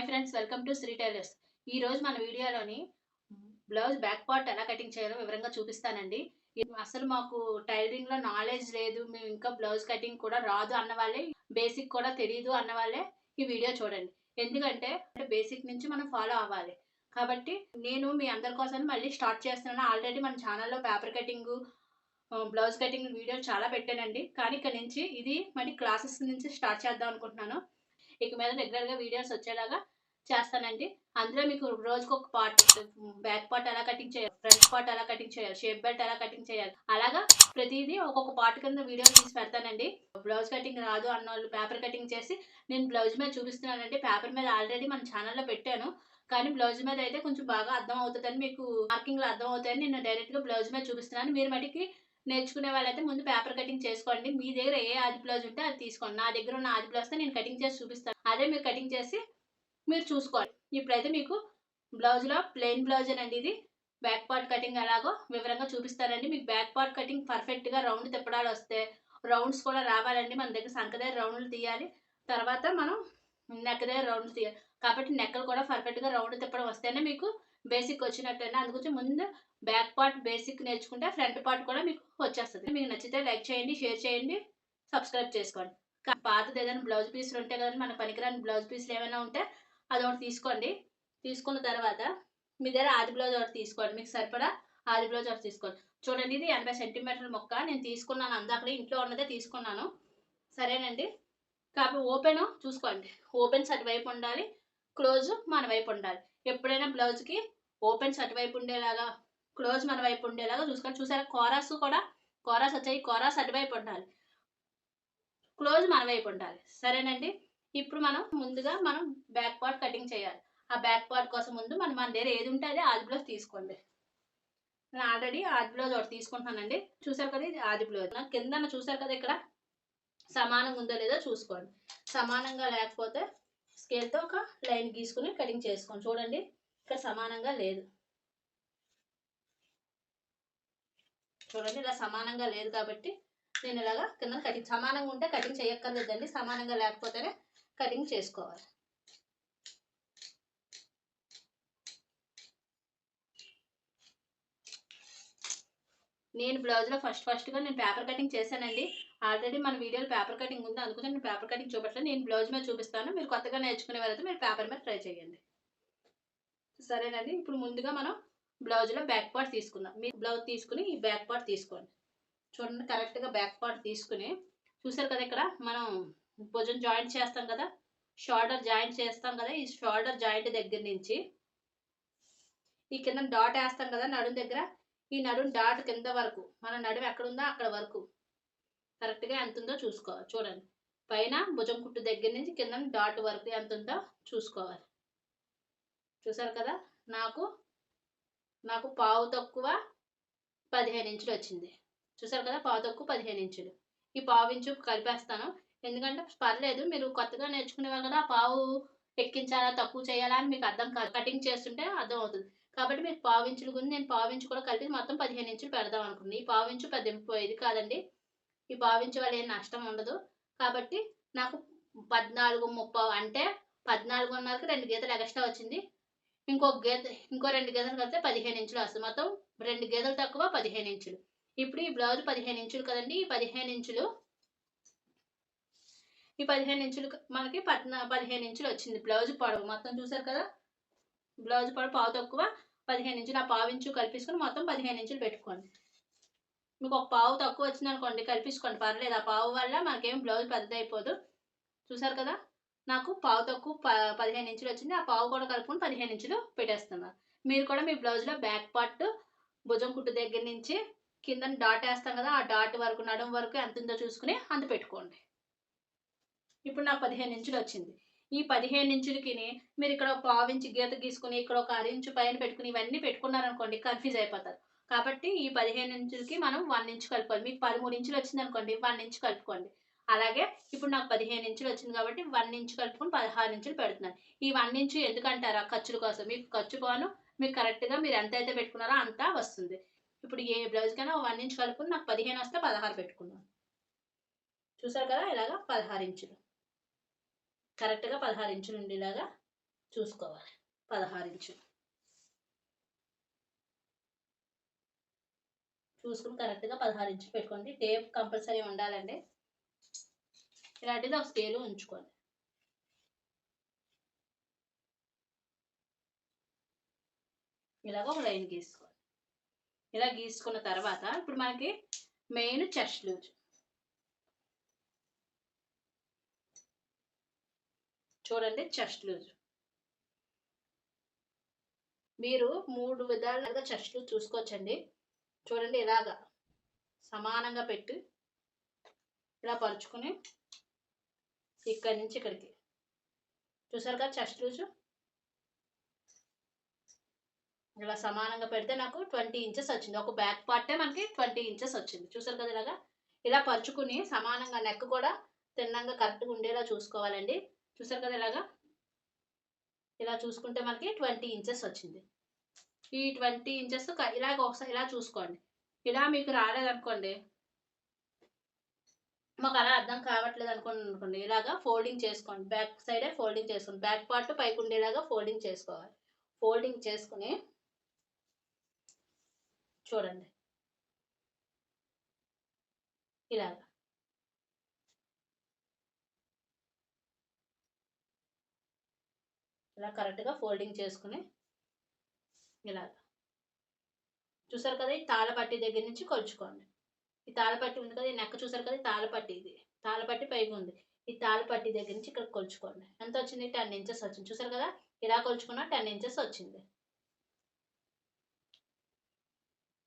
Hi friends welcome to Shri tailors. ఈ రోజు మన వీడియోలోని బ్లౌజ్ బ్యాక్ పార్ట్ ఎలా కటింగ్ చేయాలో వివరంగా చూపిస్తానండి. అసలు మాకు టైలరింగ్లో నాలెడ్జ్ లేదు మేము ఇంకా బ్లౌజ్ కటింగ్ కూడా రాదు అన్న వాళ్ళే బేసిక్ కూడా తెలియదు అన్న వాళ్ళే ఈ వీడియో చూడండి. ఎందుకంటే బేసిక్ నుంచి మనం ఫాలో అవ్వాలి. కాబట్టి నేను మీ అందరి కోసం మళ్ళీ స్టార్ట్ చేస్తున్నాను. ఆల్రెడీ మన ఛానల్లో paper cutting blouse cutting video చాలా పెట్టానండి. కానీ ఇక్కడ నుంచి ఇది మళ్ళీ క్లాసెస్ నుంచి స్టార్ట్ చేద్దాం అనుకుంటున్నాను. ఇక మీద రెగ్యులర్గా వీడియోస్ వచ్చేలాగా చేస్తానండి. అందులో మీకు రోజుకు ఒక పార్ట్ బ్యాక్ పార్ట్ ఎలా కటింగ్ చేయాలి ఫ్రంట్ పార్ట్ ఎలా కటింగ్ చేయాలి షేప్ బెల్ట్ ఎలా కటింగ్ చేయాలి. అలాగా ప్రతిదీ ఒక్కొక్క పార్ట్ కింద వీడియో తీసి పెడతానండి. బ్లౌజ్ కటింగ్ రాదు అన్న వాళ్ళు పేపర్ కటింగ్ చేసి నేను బ్లౌజ్ మీద చూపిస్తున్నానండి. పేపర్ మీద ఆల్రెడీ మన ఛానల్లో పెట్టాను. కానీ బ్లౌజ్ మీద అయితే కొంచెం బాగా అర్థం అవుతుందని మీకు మార్కింగ్లో అర్థం అవుతాయని నేను డైరెక్ట్గా బ్లౌజ్ మీద చూపిస్తున్నాను. మీరు మటుకి నేర్చుకునే వాళ్ళైతే ముందు పేపర్ కటింగ్ చేసుకోండి. మీ దగ్గర ఏ ఆది బ్లౌజ్ ఉంటే అది తీసుకోండి. నా దగ్గర ఉన్న ఆది బ్లౌజ్తో నేను కటింగ్ చేసి చూపిస్తాను. అదే మీరు కటింగ్ చేసి మీరు చూసుకోండి. ఇప్పుడైతే మీకు బ్లౌజ్లో ప్లెయిన్ బ్లౌజ్ అండి ఇది. బ్యాక్ పార్ట్ కటింగ్ ఎలాగో వివరంగా చూపిస్తానండి. మీకు బ్యాక్ పార్ట్ కటింగ్ పర్ఫెక్ట్గా రౌండ్ తిప్పడాలు వస్తే రౌండ్స్ కూడా రావాలండి. మన దగ్గర సంఖ దగ్గర రౌండ్లు తీయాలి. తర్వాత మనం నెక్ దగ్గర రౌండ్స్ తీయాలి. కాబట్టి నెక్కలు కూడా పర్ఫెక్ట్గా రౌండ్ తిప్పడం వస్తేనే మీకు బేసిక్ వచ్చినట్టండి అందుకొచ్చి ముందు బ్యాక్ పార్ట్ బేసిక్ నేర్చుకుంటే ఫ్రంట్ పార్ట్ కూడా మీకు వచ్చేస్తుంది. మీకు నచ్చితే లైక్ చేయండి షేర్ చేయండి సబ్స్క్రైబ్ చేసుకోండి. పాతది ఏదైనా బ్లౌజ్ పీసులు ఉంటాయి కదండి మన పనికిరాని బ్లౌజ్ పీసులు ఏమైనా ఉంటే అది ఒకటి తీసుకోండి. తీసుకున్న తర్వాత మీ దగ్గర ఆది బ్లౌజ్ ఒకటి తీసుకోండి. మీకు సరిపడా ఆది బ్లౌజ్ ఒకటి తీసుకోండి. చూడండి ఇది ఎనభై సెంటీమీటర్ల మొక్క. నేను తీసుకున్నాను అందాక ఇంట్లో ఉన్నదే తీసుకున్నాను. సరేనండి? కాబట్టి ఓపెన్ చూసుకోండి. ఓపెన్స్ అటువైపు ఉండాలి క్లోజ్ మన వైపు ఉండాలి. ఎప్పుడైనా బ్లౌజ్కి ఓపెన్స్ అటువైపు ఉండేలాగా క్లోజ్ మన వైపు ఉండేలాగా చూసుకొని చూసారా? కోరాస్ కూడా కోరాస్ వచ్చాయి. కోరాస్ అటువైపు ఉండాలి. క్లోజ్ మన వైపు ఉండాలి. సరేనండి? ఇప్పుడు మనం ముందుగా మనం బ్యాక్ పార్ట్ కటింగ్ చేయాలి. ఆ బ్యాక్ పార్ట్ కోసం ముందు మనం మన దగ్గర ఏది ఉంటే అదే ఆది బ్లౌజ్ తీసుకోండి. నేను ఆల్రెడీ ఆది బ్లౌజ్ ఒకటి తీసుకుంటున్నానండి. చూసారు కదా ఇది ఆది బ్లౌజ్ నాకు కింద చూసారు కదా ఇక్కడ? సమానంగా ఉందో లేదో చూసుకోండి. సమానంగా లేకపోతే స్కేల్తో ఒక లైన్ గీసుకుని కటింగ్ చేసుకోండి. చూడండి ఇక్కడ సమానంగా లేదు. చూడండి ఇలా సమానంగా లేదు కాబట్టి నేను ఇలాగా కింద కటింగ్ సమానంగా ఉంటే కటింగ్ చేయక్కర్లేదండి. సమానంగా లేకపోతేనే కటింగ్ చేసుకోవాలి. నేను బ్లౌజ్లో ఫస్ట్ ఫస్ట్గా నేను పేపర్ కటింగ్ చేశానండి. ఆల్రెడీ మన వీడియోలో పేపర్ కటింగ్ ఉంది. అందుకని నేను పేపర్ కటింగ్ చూపట్లేదు. నేను బ్లౌజ్ మీద చూపిస్తాను. మీరు కొత్తగా నేర్చుకునే వాళ్ళైతే మీరు పేపర్ మీద ట్రై చేయండి. సరేనండి. ఇప్పుడు ముందుగా మనం బ్లౌజ్లో బ్యాక్ పార్ట్ తీసుకుందాం. మీరు బ్లౌజ్ తీసుకుని ఈ బ్యాక్ పార్ట్ తీసుకోండి. చూడండి కరెక్ట్గా బ్యాక్ పార్ట్ తీసుకుని చూసారు కదా ఇక్కడ మనం భుజం జాయింట్ చేస్తాం కదా? షోల్డర్ జాయింట్ చేస్తాం కదా? ఈ షోల్డర్ జాయింట్ దగ్గర నుంచి ఈ కింద డాట్ వేస్తాం కదా నడుం దగ్గర? ఈ నడుము డాట్ కింద వరకు మన నడుము ఎక్కడ ఉందో అక్కడ వరకు. కరెక్ట్గా ఎంత ఉందో చూసుకోవాలి. చూడండి. పైన భుజం కుట్టు దగ్గర నుంచి కింద డాట్ వరకు ఎంత ఉందో చూసుకోవాలి. చూసారు కదా? నాకు నాకు పావు తక్కువ పదిహేను ఇంచులు వచ్చింది. చూసారు కదా? పావు తక్కువ పదిహేను ఇంచులు. ఈ పావు ఇంచు కలిపేస్తాను. ఎందుకంటే పర్లేదు మీరు కొత్తగా నేర్చుకునేవారు కదా పావు ఎక్కించాలా తక్కువ చేయాలా అని మీకు అర్థం కాదు. కటింగ్ చేస్తుంటే అర్థం అవుతుంది. కాబట్టి మీకు పావించులు గురించి నేను పావించు కూడా కలిపి మొత్తం పదిహేను ఇంచులు పెడదాం అనుకుంది. ఈ పావు ఇంచు ఇది కాదండి. ఈ పావించు వల్ల ఏం నష్టం ఉండదు. కాబట్టి నాకు పద్నాలుగు ముప్పై అంటే పద్నాలుగున్నరకు రెండు గీతలు ఎక్స్ట్రా వచ్చింది. ఇంకొక గీత ఇంకో రెండు గీతలు కలిపితే పదిహేను ఇంచులు వస్తుంది. మొత్తం రెండు గీతలు తక్కువ పదిహేను ఇంచులు. ఇప్పుడు ఈ బ్లౌజ్ పదిహేను ఇంచులు కదండి. ఈ పదిహేను ఇంచులు ఈ పదిహేను ఇంచులు మనకి పద్నా పదిహేను ఇంచులు వచ్చింది. బ్లౌజ్ పొడవు మొత్తం చూసారు కదా? బ్లౌజ్ పొడవు పావు తక్కువ పదిహేను ఇంచులు ఆ పావు ఇంచు కలిపించుకొని మొత్తం పదిహేను ఇంచులు పెట్టుకోండి. మీకు ఒక పావు తక్కువ వచ్చింది అనుకోండి కలిపించుకోండి పర్లేదు. ఆ పావు వల్ల మనకేం బ్లౌజ్ పెద్దదైపోదు అయిపోదు. చూసారు కదా? నాకు పావు తక్కువ ప పదిహేను ఇంచులు వచ్చింది. ఆ పావు కూడా కలుపుకొని పదిహేను ఇంచులు పెట్టేస్తున్నారు మీరు కూడా మీ బ్లౌజ్లో బ్యాక్ పార్ట్ భుజం కుట్టు దగ్గర నుంచి కింద డాట్ వేస్తాం కదా ఆ డాట్ వరకు నడుము వరకు ఎంత ఉందో చూసుకుని అంత పెట్టుకోండి. ఇప్పుడు నాకు పదిహేను ఇంచులు వచ్చింది. ఈ పదిహేను ఇంచులకి మీరు ఇక్కడ ఒక పావు ఇంచు గీత గీసుకుని ఇక్కడ ఒక అరించు పైన పెట్టుకుని ఇవన్నీ పెట్టుకున్నారనుకోండి కన్ఫ్యూజ్ అయిపోతారు. కాబట్టి ఈ పదిహేను ఇంచులకి మనం వన్ ఇంచు కలుపుకోవాలి. మీకు పదమూడు ఇంచులు వచ్చింది అనుకోండి వన్ ఇంచు కలుపుకోండి. అలాగే ఇప్పుడు నాకు పదిహేను ఇంచులు వచ్చింది కాబట్టి వన్ ఇంచు కలుపుకొని పదహారు ఇంచులు పెడుతున్నాను. ఈ వన్ ఇంచు ఎందుకంటారా ఖర్చుల కోసం? మీకు ఖర్చు పోను మీకు కరెక్ట్గా మీరు ఎంత అయితే పెట్టుకున్నారో అంతా వస్తుంది. ఇప్పుడు ఏ బ్లౌజ్కైనా వన్ ఇంచు కలుపుకుని నాకు పదిహేను వస్తే పదహారు పెట్టుకున్నాను. చూసారు కదా ఇలాగా పదహారు ఇంచులు. కరెక్ట్గా పదహారు ఇంచులు ఉండేలాగా చూసుకోవాలి. పదహారు ఇంచు. చూసుకుని కరెక్ట్గా పదహారు ఇంచులు పెట్టుకోండి. టేప్ కంపల్సరీ ఉండాలండి. ఇలాంటిది ఒక స్కేలు ఉంచుకోండి. ఇలాగ ఒక లైన్ గీసుకోవాలి ఇలా గీసుకున్న తర్వాత ఇప్పుడు మనకి మెయిన్ చెస్ట్ లూజ్. చూడండి చెస్ట్ లూజ్ మీరు మూడు విధాలుగా చెస్ట్ లూజ్ చూసుకోవచ్చండి. చూడండి ఇలాగా సమానంగా పెట్టి ఇలా పరుచుకుని ఇక్కడి నుంచి ఇక్కడికి. చూసారు కదా చెస్ట్ లూజు ఇలా సమానంగా పెడితే నాకు ట్వంటీ ఇంచెస్ వచ్చింది. ఒక బ్యాక్ పార్టే మనకి ట్వంటీ ఇంచెస్ వచ్చింది. చూసారు కదా ఇలాగా? ఇలా పరుచుకుని సమానంగా నెక్ కూడా తిన్నంగా కరెక్ట్గా ఉండేలా చూసుకోవాలండి. చూసారు కదా ఇలాగా? ఇలా చూసుకుంటే మనకి ట్వంటీ ఇంచెస్ వచ్చింది. ఈ ట్వంటీ ఇంచెస్ ఇలాగ ఒకసారి ఇలా చూసుకోండి. ఇలా మీకు రాలేదనుకోండి మాకు అలా అర్థం కావట్లేదు అనుకోండి అనుకోండి ఇలాగా ఫోల్డింగ్ చేసుకోండి. బ్యాక్ సైడే ఫోల్డింగ్ చేసుకోండి. బ్యాక్ పార్ట్ పైకి ఉండేలాగా ఫోల్డింగ్ చేసుకోవాలి. ఫోల్డింగ్ చేసుకుని చూడండి. ఇలాగా. ఇలా కరెక్ట్గా ఫోల్డింగ్ చేసుకుని ఇలాగా. చూసారు కదా ఈ తాళపట్టి దగ్గర నుంచి కొలుచుకోండి. ఈ తాళపట్టి ఉంది కదా ఈ నెక్క చూసారు కదా తాళపట్టి ఇది. తాళపట్టి పైకి ఉంది. ఈ తాళపట్టి దగ్గర నుంచి ఇక్కడ కొలుచుకోండి. ఎంత వచ్చింది? టెన్ ఇంచెస్ వచ్చింది. చూసారు కదా ఇలా కొలుచుకున్నా టెన్ ఇంచెస్ వచ్చింది.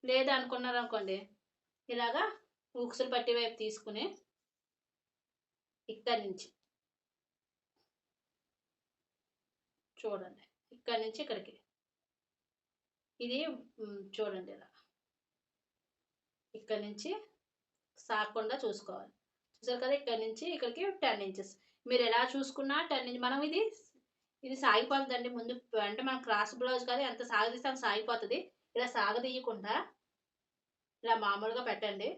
లేదు అనుకున్నారు అనుకోండి ఇలాగా ఉక్సులు పట్టి వైపు తీసుకుని ఇక్కడి నుంచి చూడండి. ఇక్కడ నుంచి ఇక్కడికి. ఇది చూడండి ఇలా. ఇక్కడ నుంచి సాగకుండా చూసుకోవాలి. చూసారు కదా ఇక్కడ నుంచి ఇక్కడికి టెన్ ఇంచెస్. మీరు ఎలా చూసుకున్నా టెన్ ఇంచ్ మనం ఇది ఇది సాగిపోతుందండి. ముందు అంటే మనం క్రాస్ బ్లౌజ్ కదా ఎంత సాగదీస్తే అంత సాగిపోతుంది. ఇలా సాగదీయకుండా ఇలా మామూలుగా పెట్టండి.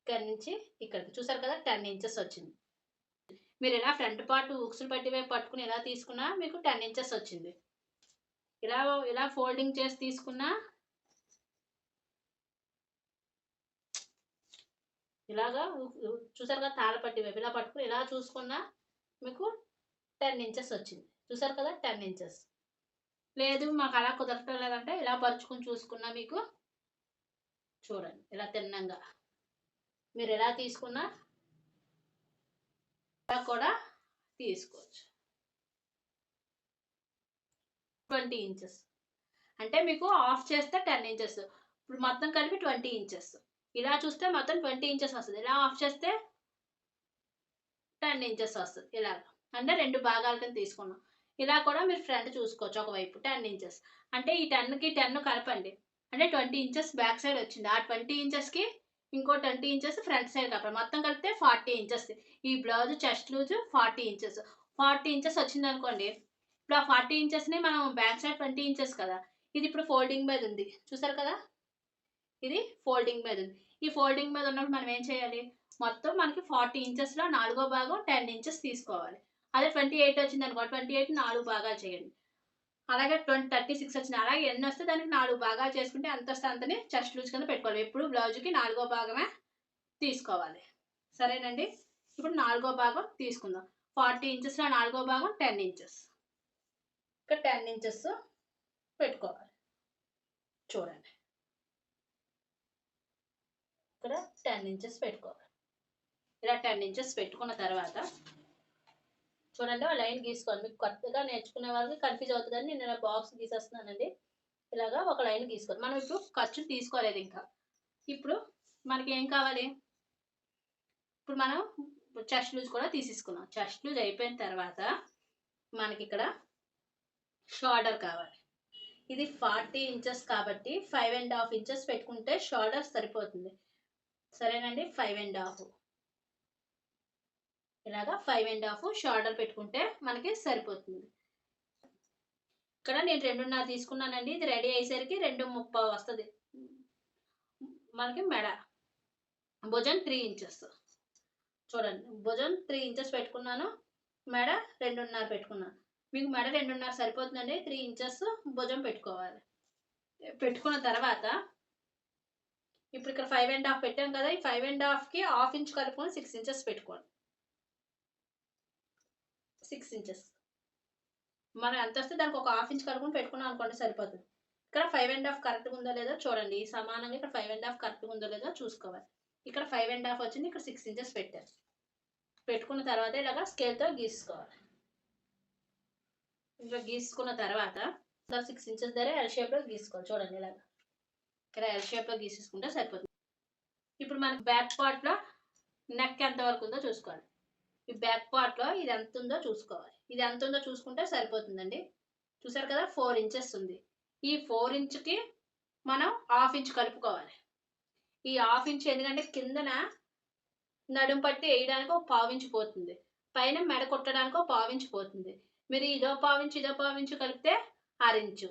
ఇక్కడ నుంచి ఇక్కడికి. చూసారు కదా టెన్ ఇంచెస్ వచ్చింది. మీరు ఇలా ఫ్రంట్ పార్ట్ ఉక్సులు పట్టి వైపు పట్టుకుని ఇలా తీసుకున్నా మీకు టెన్ ఇంచెస్ వచ్చింది. ఇలా ఇలా ఫోల్డింగ్ చేసి తీసుకున్నా ఇలాగా చూసారు కదా తాళపట్టి వైపు ఇలా పట్టుకుని ఇలా చూసుకున్నా మీకు టెన్ ఇంచెస్ వచ్చింది. చూసారు కదా టెన్ ఇంచెస్ లేదు మాకు అలా కుదరటం లేదంటే ఇలా పరుచుకుని చూసుకున్నా మీకు చూడండి ఇలా తిన్నంగా. మీరు ఎలా తీసుకున్నా ఇలా కూడా తీసుకోవచ్చు. Twenty inches. అంటే మీకు ఆఫ్ చేస్తే టెన్ ఇంచెస్. ఇప్పుడు మొత్తం కలిపి ట్వంటీ ఇంచెస్. ఇలా చూస్తే మొత్తం ట్వంటీ ఇంచెస్ వస్తుంది. ఇలా ఆఫ్ చేస్తే టెన్ ఇంచెస్ వస్తుంది. ఇలాగ అంటే రెండు భాగాల కింద తీసుకున్నాం. ఇలా కూడా మీరు ఫ్రంట్ చూసుకోవచ్చు ఒకవైపు. Ten inches. అంటే ఈ టెన్కి టెన్ కలపండి. అంటే ట్వంటీ ఇంచెస్ బ్యాక్ సైడ్ వచ్చింది. ఆ ట్వంటీ ఇంచెస్కి ఇంకో ట్వంటీ ఇంచెస్ ఫ్రంట్ సైడ్ కలపాలి మొత్తం కలిపితే ఫార్టీ ఇంచెస్. ఈ blouse chest loose forty inches. Forty inches వచ్చింది అనుకోండి ఇప్పుడు ఆ ఫార్టీ ఇంచెస్ని మనం బ్యాక్ సైడ్ ట్వంటీ ఇంచెస్ కదా ఇది ఇప్పుడు ఫోల్డింగ్ మీద ఉంది. చూసారు కదా? ఇది ఫోల్డింగ్ మీద ఉంది. ఈ ఫోల్డింగ్ మీద ఉన్నప్పుడు మనం ఏం చేయాలి? మొత్తం మనకి ఫార్టీ ఇంచెస్లో నాలుగో భాగం టెన్ ఇంచెస్ తీసుకోవాలి. అదే ట్వంటీ ఎయిట్ వచ్చింది అనుకో ట్వంటీ ఎయిట్ నాలుగు భాగాలు చేయండి. అలాగే ట్వంటీ థర్టీ సిక్స్ వచ్చిన అలాగే ఎన్ని వస్తే దానికి నాలుగు భాగాలు చేసుకుంటే అంత వస్తే అంతని చెస్ట్ లూజ్ కింద పెట్టుకోవాలి. ఎప్పుడు బ్లౌజ్కి నాలుగో భాగమే తీసుకోవాలి. సరేనండి? ఇప్పుడు నాలుగో భాగం తీసుకుందాం. ఫార్టీ ఇంచెస్లో నాలుగో భాగం టెన్ ఇంచెస్. ఇక్కడ టెన్ ఇంచెస్ పెట్టుకోవాలి. చూడండి. ఇక్కడ టెన్ ఇంచెస్ పెట్టుకోవాలి. ఇలా టెన్ ఇంచెస్ పెట్టుకున్న తర్వాత చూడండి ఆ లైన్ గీసుకోవాలి మీకు కొత్తగా నేర్చుకునే వాళ్ళకి కన్ఫ్యూజ్ అవుతుందని నేను ఇలా బాక్స్ గీసేస్తున్నానండి. ఇలాగా ఒక లైన్ గీసుకోండి. మనం ఇప్పుడు ఖర్చు తీసుకోలేదు ఇంకా. ఇప్పుడు మనకి ఏం కావాలి? ఇప్పుడు మనం చెస్ట్ లూజ్ కూడా తీసేసుకున్నాం. చెస్ట్ లూజ్ అయిపోయిన తర్వాత మనకి ఇక్కడ షోల్డర్ కావాలి. ఇది ఫార్టీ ఇంచెస్ కాబట్టి ఫైవ్ అండ్ హాఫ్ ఇంచెస్ పెట్టుకుంటే షోల్డర్ సరిపోతుంది. సరేనండి? ఫైవ్ అండ్ హాఫ్ ఇలాగా ఫైవ్ అండ్ హాఫ్ షోల్డర్ పెట్టుకుంటే మనకి సరిపోతుంది. ఇక్కడ నేను రెండున్నర తీసుకున్నానండి. ఇది రెడీ అయ్యేసరికి రెండు ముప్పై వస్తుంది. మనకి మెడ. భుజం త్రీ ఇంచెస్ చూడండి. భుజం త్రీ ఇంచెస్ పెట్టుకున్నాను. మెడ రెండున్నర పెట్టుకున్నాను. మీకు మెడ రెండున్నర సరిపోతుందండి. త్రీ ఇంచెస్ భుజం పెట్టుకోవాలి. పెట్టుకున్న తర్వాత ఇప్పుడు ఇక్కడ ఫైవ్ అండ్ హాఫ్ పెట్టాం కదా. ఈ ఫైవ్ అండ్ హాఫ్కి హాఫ్ ఇంచ్ కలుపుకొని సిక్స్ ఇంచెస్ పెట్టుకోండి. సిక్స్ ఇంచెస్ మనం ఎంత వస్తే దానికి ఒక హాఫ్ ఇంచ్ కలుపుకొని పెట్టుకున్నాం అనుకోండి సరిపోతుంది. ఇక్కడ ఫైవ్ అండ్ హాఫ్ కరెక్ట్గా ఉందో లేదో చూడండి. సమానంగా ఇక్కడ ఫైవ్ అండ్ హాఫ్ కరెక్ట్గా ఉందో లేదో చూసుకోవాలి. ఇక్కడ ఫైవ్ అండ్ హాఫ్ వచ్చింది ఇక్కడ సిక్స్ ఇంచెస్ పెట్టారు. పెట్టుకున్న తర్వాత ఇలాగా స్కేల్తో గీసుకోవాలి. ఇలా గీసుకున్న తర్వాత సిక్స్ ఇంచెస్ దగ్గర ఎల్ షేప్లో గీసుకోవాలి. చూడండి ఇలాగా. ఇక్కడ ఎల్ షేప్లో గీసేసుకుంటే సరిపోతుంది. ఇప్పుడు మనకి బ్యాక్ పార్ట్లో నెక్ ఎంత వరకు ఉందో చూసుకోవాలి. ఈ బ్యాక్ పార్ట్లో ఇది ఎంత ఉందో చూసుకోవాలి. ఇది ఎంత ఉందో చూసుకుంటే సరిపోతుందండి. చూసారు కదా? ఫోర్ ఇంచెస్ ఉంది. ఈ ఫోర్ ఇంచ్కి మనం హాఫ్ ఇంచ్ కలుపుకోవాలి. ఈ హాఫ్ ఇంచ్ ఎందుకంటే కిందన నడుం పట్టి వేయడానికి ఒక పావించి పోతుంది. పైన మెడ కొట్టడానికి ఒక పావించి పోతుంది. మీరు ఇదో పావించి ఇదో పావించి కలిపితే అరించు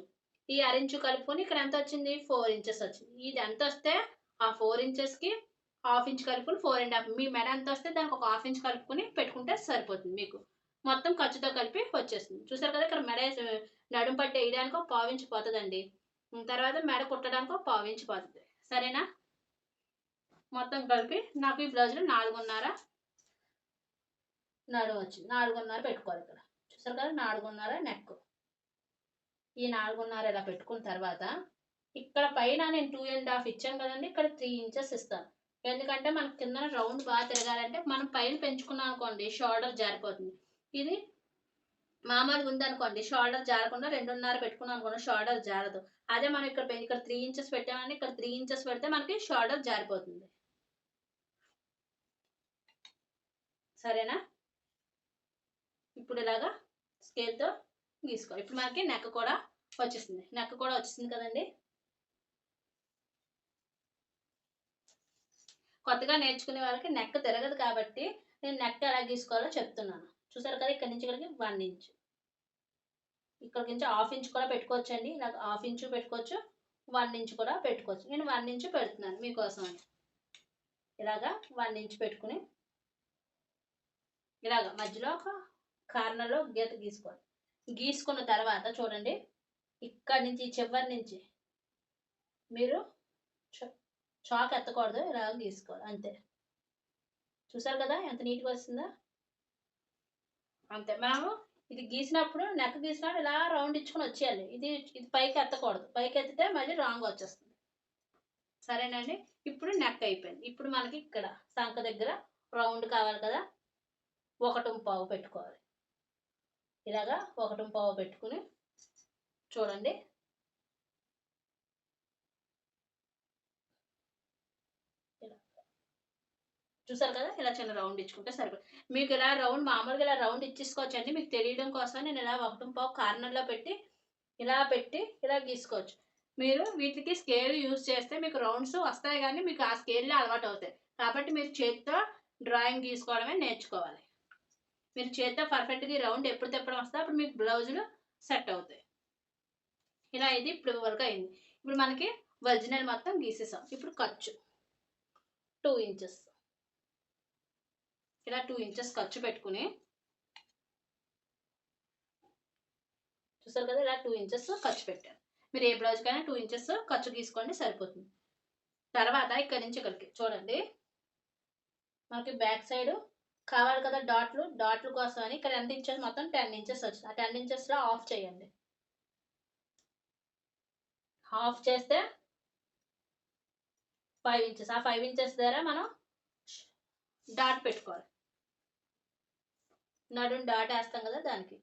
ఈ అరించు కలుపుకొని ఇక్కడ ఎంత వచ్చింది? ఫోర్ ఇంచెస్ వచ్చింది. ఇది ఎంత వస్తే ఆ ఫోర్ ఇంచెస్కి హాఫ్ ఇంచ్ కలుపుకుని ఫోర్ అండ్ హాఫ్ మీ మెడ ఎంత వస్తే దానికి ఒక హాఫ్ ఇంచ్ కలుపుకొని పెట్టుకుంటే సరిపోతుంది మీకు. మొత్తం ఖర్చుతో కలిపి వచ్చేస్తుంది. చూసారు కదా ఇక్కడ మెడ నడుం పట్టి వేయడానికి ఒక పావు ఇంచు పోతుందండి. తర్వాత మెడ కుట్టడానికి ఒక పావించి పోతుంది. సరేనా? మొత్తం కలిపి నాకు ఈ బ్లౌజ్లో నాలుగున్నర నడుము వచ్చింది నాలుగున్నర పెట్టుకోవాలి ఇక్కడ. చూసారు కదా నాలుగున్నర నెక్. ఈ నాలుగున్నర ఇలా పెట్టుకున్న తర్వాత ఇక్కడ పైన నేను టూ అండ్ హాఫ్ ఇచ్చాను కదండి ఇక్కడ త్రీ ఇంచెస్ ఇస్తాను. ఎందుకంటే మనకు కింద రౌండ్ బాగా తిరగాలంటే మనం పైన పెంచుకున్నాం అనుకోండి షోల్డర్ జారిపోతుంది. ఇది మామూలుగా ఉందనుకోండి షోల్డర్ జారకుండా రెండున్నర పెట్టుకున్నాం అనుకోండి షోల్డర్ జారదు. అదే మనం ఇక్కడ ఇక్కడ త్రీ ఇంచెస్ పెట్టామని ఇక్కడ త్రీ ఇంచెస్ పెడితే మనకి షోల్డర్ జారిపోతుంది. సరేనా? ఇప్పుడు ఇలాగా స్కేల్తో గీసుకో. ఇప్పుడు మనకి నెక్ కూడా వచ్చేసింది. నెక్ కూడా వచ్చేసింది కదండి? కొత్తగా నేర్చుకునే వాళ్ళకి నెక్ తిరగదు కాబట్టి నేను నెక్ ఎలా గీసుకోవాలో చెప్తున్నాను. చూసారు కదా ఇక్కడ నుంచి ఇక్కడికి వన్ ఇంచ్ ఇక్కడికి నుంచి హాఫ్ ఇంచ్ కూడా పెట్టుకోవచ్చు అండి నాకు హాఫ్ ఇంచ్ పెట్టుకోవచ్చు వన్ ఇంచ్ కూడా పెట్టుకోవచ్చు. నేను వన్ ఇంచ్ పెడుతున్నాను మీకోసం ఇలాగా వన్ ఇంచ్ పెట్టుకుని ఇలాగ మధ్యలో ఒక కార్నర్లో గీత గీసుకోవాలి. గీసుకున్న తర్వాత చూడండి ఇక్కడి నుంచి చివరి నుంచి మీరు చ- చాక్ ఎత్తకూడదు ఇలా గీసుకోవాలి అంతే. చూసారు కదా ఎంత నీట్గా వస్తుందో? అంతే. మనము ఇది గీసినప్పుడు నెక్ గీసినప్పుడు ఇలా రౌండ్ ఇచ్చుకొని వచ్చేయాలి. ఇది ఇది పైకి ఎత్తకూడదు. పైకి ఎత్తితే మళ్ళీ రాంగ్ వచ్చేస్తుంది. సరేనండి ఇప్పుడు నెక్ అయిపోయింది. ఇప్పుడు మనకి ఇక్కడ సంఖ దగ్గర రౌండ్ కావాలి కదా ఒకటి పావు పెట్టుకోవాలి. ఇలాగా ఒకటి పావు పెట్టుకుని చూడండి ఇలా. చూసారు కదా? ఇలా చిన్న రౌండ్ ఇచ్చుకుంటే సరిపోతుంది మీకు ఇలా రౌండ్ మామూలుగా ఇలా రౌండ్ ఇచ్చేసుకోవచ్చు అండి మీకు తెలియడం కోసం నేను ఇలా ఒకటి పావు కార్నర్లో పెట్టి ఇలా పెట్టి ఇలా గీసుకోవచ్చు. మీరు వీటికి స్కేల్ యూజ్ చేస్తే మీకు రౌండ్స్ వస్తాయి కానీ మీకు ఆ స్కేల్లో అలవాటు అవుతాయి. కాబట్టి మీరు చేతితో డ్రాయింగ్ గీసుకోవడమే నేర్చుకోవాలి. మీరు చేతితో పర్ఫెక్ట్గా రౌండ్ ఎప్పుడు తెప్పడం వస్తే అప్పుడు మీకు బ్లౌజులు సెట్ అవుతాయి. ఇలా ఇది ఇప్పుడు వరకు అయింది. ఇప్పుడు మనకి ఒరిజినల్ మొత్తం గీసేసాం. ఇప్పుడు ఖర్చు. టూ ఇంచెస్ ఇలా టూ ఇంచెస్ ఖర్చు పెట్టుకుని చూసారు కదా ఇలా టూ ఇంచెస్ ఖర్చు పెట్టారు. మీరు ఏ బ్లౌజ్కైనా టూ ఇంచెస్ ఖర్చు గీసుకోండి సరిపోతుంది. తర్వాత ఇక్కడ నుంచి ఇక్కడికి చూడండి. మనకి బ్యాక్ సైడ్ కావాలి కదా డాట్లు డాట్లు కోసం అని ఇక్కడ ఎంత ఇంచెస్ మొత్తం టెన్ ఇంచెస్ వచ్చింది. ఆ టెన్ ఇంచెస్లో ఆఫ్ చేయండి. ఆఫ్ చేస్తే ఫైవ్ ఇంచెస్ ఆ ఫైవ్ ఇంచెస్ దగ్గర మనం డాట్ పెట్టుకోవాలి. నడుం డాట్ వేస్తాం కదా దానికి.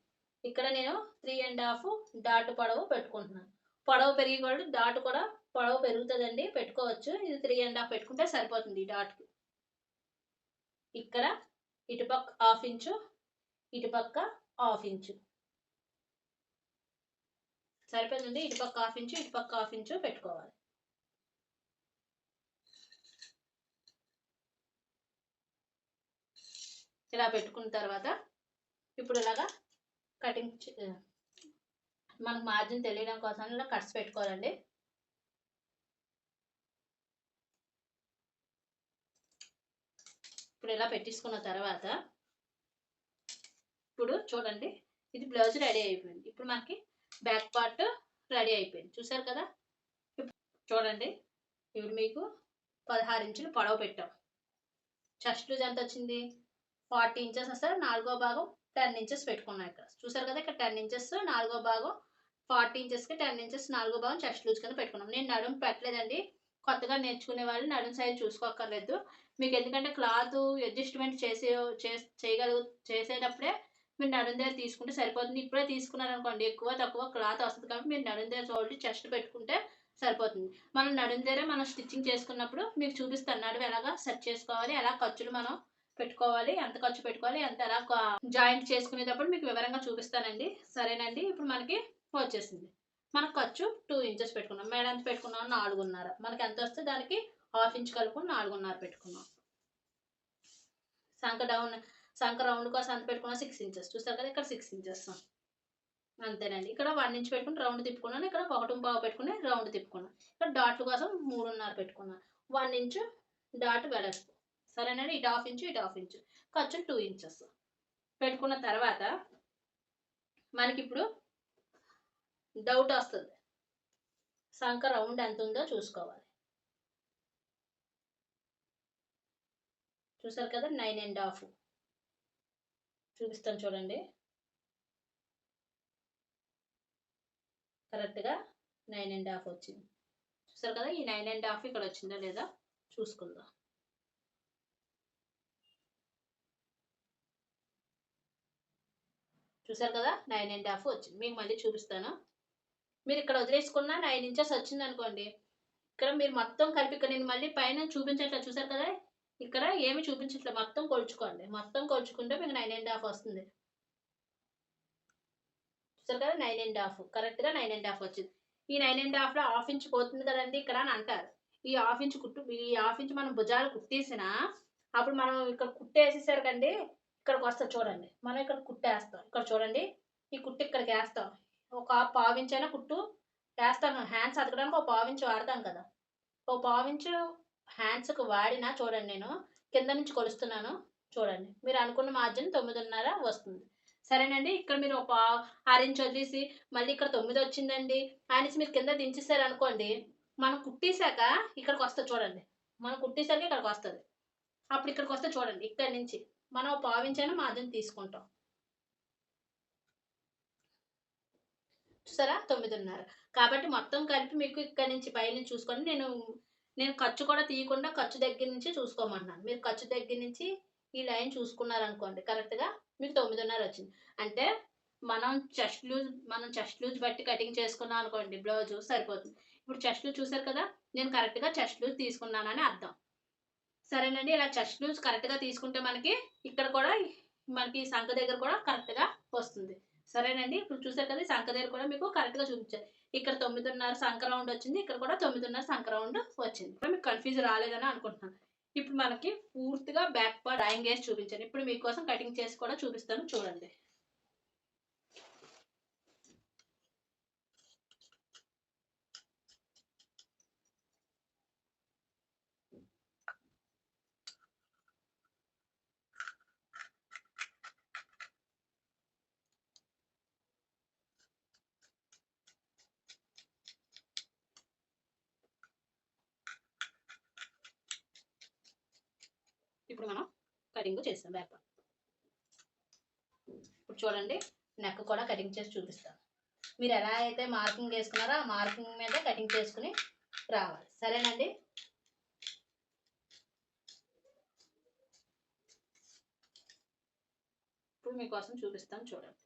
ఇక్కడ నేను త్రీ అండ్ హాఫ్ డాట్ పొడవు పెట్టుకుంటున్నాను. పొడవు పెరిగి కూడా డాట్ కూడా పొడవు పెరుగుతుందండి పెట్టుకోవచ్చు. ఇది త్రీ అండ్ హాఫ్ పెట్టుకుంటే సరిపోతుంది డాట్కి ఇక్కడ ఇటుపక్క హాఫ్ ఇంచు ఇటుపక్క హాఫ్ ఇంచు సరిపోతుంది ఇటుపక్క హాఫ్ ఇంచు ఇటుపక్క హాఫ్ ఇంచు పెట్టుకోవాలి. ఇలా పెట్టుకున్న తర్వాత ఇప్పుడు ఇలాగా కటింగ్ మనకు మార్జిన్ తెలియడం కోసం ఇలా కట్స్ పెట్టుకోవాలండి. ఇప్పుడు ఇలా పెట్టించుకున్న తర్వాత ఇప్పుడు చూడండి ఇది బ్లౌజ్ రెడీ అయిపోయింది. ఇప్పుడు మనకి బ్యాక్ పార్ట్ రెడీ అయిపోయింది. చూసారు కదా? చూడండి ఇప్పుడు మీకు పదహారు ఇంచులు పొడవు పెట్టాం. చెస్ట్ లూజ్ ఎంత వచ్చింది? ఫార్టీ ఇంచెస్ వస్తే నాలుగో భాగం టెన్ ఇంచెస్ పెట్టుకున్నాను ఇక్కడ. చూసారు కదా ఇక్కడ టెన్ ఇంచెస్ నాలుగో భాగం ఫార్టీ ఇంచెస్కి టెన్ ఇంచెస్ నాలుగో భాగం చెస్ట్ లూజ్ కింద పెట్టుకున్నాం. నేను నడుము పెట్టలేదండి. కొత్తగా నేర్చుకునే వాళ్ళు నడుము సైజ్ చూసుకోక్కర్లేదు. మీకు ఎందుకంటే క్లాత్ అడ్జస్ట్మెంట్ చేసే చే- చేయగలుగు చేసేటప్పుడే మీరు నడుము దగ్గర తీసుకుంటే సరిపోతుంది. ఇప్పుడే తీసుకున్నారనుకోండి ఎక్కువ తక్కువ క్లాత్ వస్తుంది కాబట్టి మీరు నడుము దగ్గర చూడండి చెస్ట్ పెట్టుకుంటే సరిపోతుంది. మనం నడుము దగ్గర మనం స్టిచ్చింగ్ చేసుకున్నప్పుడు మీకు చూపిస్తాను. నడుము ఎలాగా సెట్ చేసుకోవాలి ఎలా ఖర్చులు మనం పెట్టుకోవాలి ఎంత ఖర్చు పెట్టుకోవాలి ఎంత ఎలా జాయింట్ చేసుకునేటప్పుడు మీకు వివరంగా చూపిస్తానండి. సరేనండి ఇప్పుడు మనకి వచ్చేసింది. మనకు ఖర్చు టూ ఇంచెస్ పెట్టుకున్నాం. మేడ ఎంత పెట్టుకున్నాం నాలుగున్నర. మనకి ఎంత వస్తే దానికి హాఫ్ ఇంచ్ కలుపుకొని నాలుగున్నర పెట్టుకున్నాం. సంక డౌన్ సంక రౌండ్ కోసం ఎంత పెట్టుకున్నాం సిక్స్ ఇంచెస్. చూస్తారు కదా ఇక్కడ సిక్స్ ఇంచెస్. అంతేనండి. ఇక్కడ వన్ ఇంచ్ పెట్టుకుని రౌండ్ తిప్పుకున్నాను. ఇక్కడ ఒకటి పావు పెట్టుకుని రౌండ్ తిప్పుకున్నాను. ఇక్కడ డాట్లు కోసం మూడున్నర పెట్టుకున్నాను. వన్ ఇంచు డాట్ వెడల్పు. సరేనండి ఇటు హాఫ్ ఇంచు ఇటు హాఫ్ ఇంచు. ఖర్చు టూ ఇంచెస్. పెట్టుకున్న తర్వాత మనకి ఇప్పుడు డౌట్ వస్తుంది. సంఖ రౌండ్ ఎంత ఉందో చూసుకోవాలి. చూసారు కదా నైన్ అండ్ హాఫ్ చూపిస్తాను చూడండి. కరెక్ట్గా నైన్ అండ్ హాఫ్ వచ్చింది. చూసారు కదా ఈ నైన్ అండ్ హాఫ్ ఇక్కడ వచ్చిందా లేదా చూసుకుందాం. చూసారు కదా? నైన్ అండ్ హాఫ్ వచ్చింది. మీకు మళ్ళీ చూపిస్తాను. మీరు ఇక్కడ వదిలేసుకున్న నైన్ ఇంచెస్ వచ్చింది అనుకోండి. ఇక్కడ మీరు మొత్తం కలిపి ఇక్కడ నేను మళ్ళీ పైన చూపించట్లేదు చూసారు కదా? ఇక్కడ ఏమి చూపించట్లేదు మొత్తం కొలుచుకోండి మొత్తం కొలుచుకుంటే మీకు నైన్ అండ్ హాఫ్ వస్తుంది. చూసారు కదా? నైన్ అండ్ హాఫ్ కరెక్ట్గా నైన్ అండ్ హాఫ్ వచ్చింది. ఈ నైన్ అండ్ హాఫ్లో హాఫ్ ఇంచ్ పోతుంది కదండి ఇక్కడ అని అంటారు. ఈ హాఫ్ ఇంచ్ కుట్టు ఈ హాఫ్ ఇంచ్ మనం భుజాలు కుట్టేసిన అప్పుడు మనం ఇక్కడ కుట్టేసేసారు కండి ఇక్కడికి వస్తా చూడండి. మనం ఇక్కడ కుట్టేస్తాం ఇక్కడ చూడండి. ఈ కుట్టు ఇక్కడికి వేస్తాం. ఒక పావించ్ కుట్టు వేస్తాం. హ్యాండ్స్ అతకడానికి ఒక పావించు వాడతాం కదా. ఒక పావించు హ్యాండ్స్కి వాడినా చూడండి నేను. కింద నుంచి కొలుస్తున్నాను. చూడండి. మీరు అనుకున్న మార్జిన్ తొమ్మిదిన్నర వస్తుంది. సరేనండి. ఇక్కడ మీరు ఒక ఆరెంజ్ వదిలేసి మళ్ళీ ఇక్కడ తొమ్మిది వచ్చిందండి. అనేసి మీరు కింద దించేసారు అనుకోండి మనం కుట్టేశాక ఇక్కడికి వస్తుంది చూడండి. మనం కుట్టేశాక ఇక్కడికి వస్తుంది. అప్పుడు ఇక్కడికి వస్తే చూడండి. ఇక్కడ నుంచి. మనం పావించైనా మార్జిన్ తీసుకుంటాం. చూసారా? తొమ్మిదిన్నర. కాబట్టి మొత్తం కలిపి మీకు ఇక్కడ నుంచి పై నుంచి చూసుకొని నేను నేను ఖర్చు కూడా తీయకుండా ఖర్చు దగ్గర నుంచి చూసుకోమంటున్నాను మీరు ఖర్చు దగ్గర నుంచి ఈ లైన్ చూసుకున్నారనుకోండి కరెక్ట్గా మీకు తొమ్మిదిన్నర వచ్చింది. అంటే మనం చెస్ట్ లూజ్ మనం చెస్ట్ లూజ్ బట్టి కటింగ్ చేసుకున్నాం అనుకోండి బ్లౌజ్ సరిపోతుంది. ఇప్పుడు చెస్ట్ లూజ్ చూసారు కదా? నేను కరెక్ట్గా చెస్ట్ లూజ్ తీసుకున్నానని అర్థం. సరేనండి ఇలా చెస్ట్ లూజ్ కరెక్ట్గా తీసుకుంటే మనకి ఇక్కడ కూడా మనకి సంఖ దగ్గర కూడా కరెక్ట్గా వస్తుంది. సరేనండి ఇప్పుడు చూసారు కదా సంఖ దగ్గర కూడా మీకు కరెక్ట్గా చూపించారు. ఇక్కడ తొమ్మిదిన్నర సంఖ రౌండ్ వచ్చింది ఇక్కడ కూడా తొమ్మిదిన్నర సంఖ రౌండ్ వచ్చింది. మీకు కన్ఫ్యూజ్ రాలేదని అనుకుంటున్నాను. ఇప్పుడు మనకి పూర్తిగా బ్యాక్ పార్ట్ డ్రాయింగ్ వేసి చూపించాను. ఇప్పుడు మీకోసం కటింగ్ చేసి కూడా చూపిస్తాను చూడండి ఇప్పుడు మనం కటింగ్ చేస్తాం వేప. ఇప్పుడు చూడండి నెక్ కూడా కటింగ్ చేసి చూపిస్తాను. మీరు ఎలా అయితే మార్కింగ్ వేసుకున్నారో ఆ మార్కింగ్ మీద కటింగ్ చేసుకుని రావాలి. సరేనండి? ఇప్పుడు మీకోసం చూపిస్తాను చూడండి.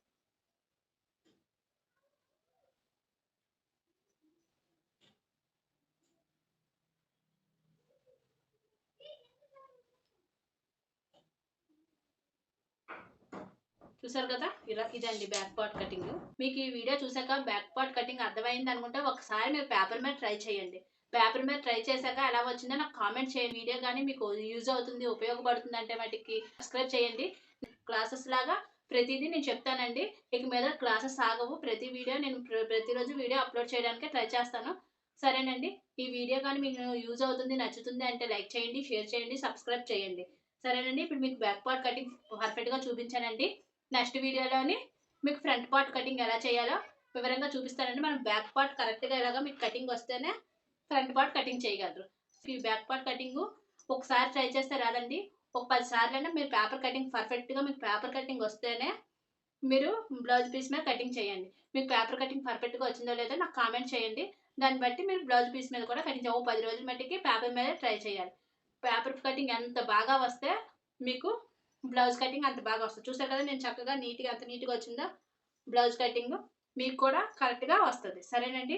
చూసారు కదా? ఇలా ఇదండి బ్యాక్ పార్ట్ కటింగ్ మీకు ఈ వీడియో చూసాక బ్యాక్ పార్ట్ కటింగ్ అర్థమైంది అనుకుంటే ఒకసారి మీరు పేపర్ మీద ట్రై చేయండి. పేపర్ మీద ట్రై చేశాక ఎలా వచ్చిందో నాకు కామెంట్ చేయండి. వీడియో కానీ మీకు యూజ్ అవుతుంది ఉపయోగపడుతుంది అంటే వాటికి సబ్స్క్రైబ్ చేయండి. క్లాసెస్ లాగా ప్రతిదీ నేను చెప్తానండి. ఇక మీద క్లాసెస్ ఆగవు. ప్రతి వీడియో నేను ప్రతిరోజు వీడియో అప్లోడ్ చేయడానికి ట్రై చేస్తాను. సరేనండి. ఈ వీడియో కానీ మీకు యూజ్ అవుతుంది నచ్చుతుంది అంటే లైక్ చేయండి షేర్ చేయండి సబ్స్క్రైబ్ చేయండి. సరేనండి. ఇప్పుడు మీకు బ్యాక్ పార్ట్ కటింగ్ పర్ఫెక్ట్గా చూపించానండి. నెక్స్ట్ వీడియోలోని మీకు ఫ్రంట్ పార్ట్ కటింగ్ ఎలా చేయాలో వివరంగా చూపిస్తానండి. మనం బ్యాక్ పార్ట్ కరెక్ట్గా ఇలాగా మీకు కటింగ్ వస్తేనే ఫ్రంట్ పార్ట్ కటింగ్ చేయగలరు. ఈ బ్యాక్ పార్ట్ కటింగ్ ఒకసారి ట్రై చేస్తే రాదండి. ఒక పది అయినా మీరు పేపర్ కటింగ్ పర్ఫెక్ట్గా మీకు పేపర్ కటింగ్ వస్తేనే మీరు బ్లౌజ్ పీస్ మీద కటింగ్ చేయండి. మీకు పేపర్ కటింగ్ పర్ఫెక్ట్గా వచ్చిందో లేదో నాకు కామెంట్ చేయండి. దాన్ని బట్టి మీరు బ్లౌజ్ పీస్ మీద కూడా కటింగ్ చేయాలి ఓ పది రోజుల మట్టికి పేపర్ మీద ట్రై చేయాలి. పేపర్ కటింగ్ ఎంత బాగా వస్తే మీకు బ్లౌజ్ కటింగ్ అంత బాగా వస్తుంది. చూసారు కదా నేను చక్కగా నీట్గా అంత నీట్గా వచ్చిందో? బ్లౌజ్ కటింగ్ మీకు కూడా కరెక్ట్గా వస్తుంది. సరేనండి?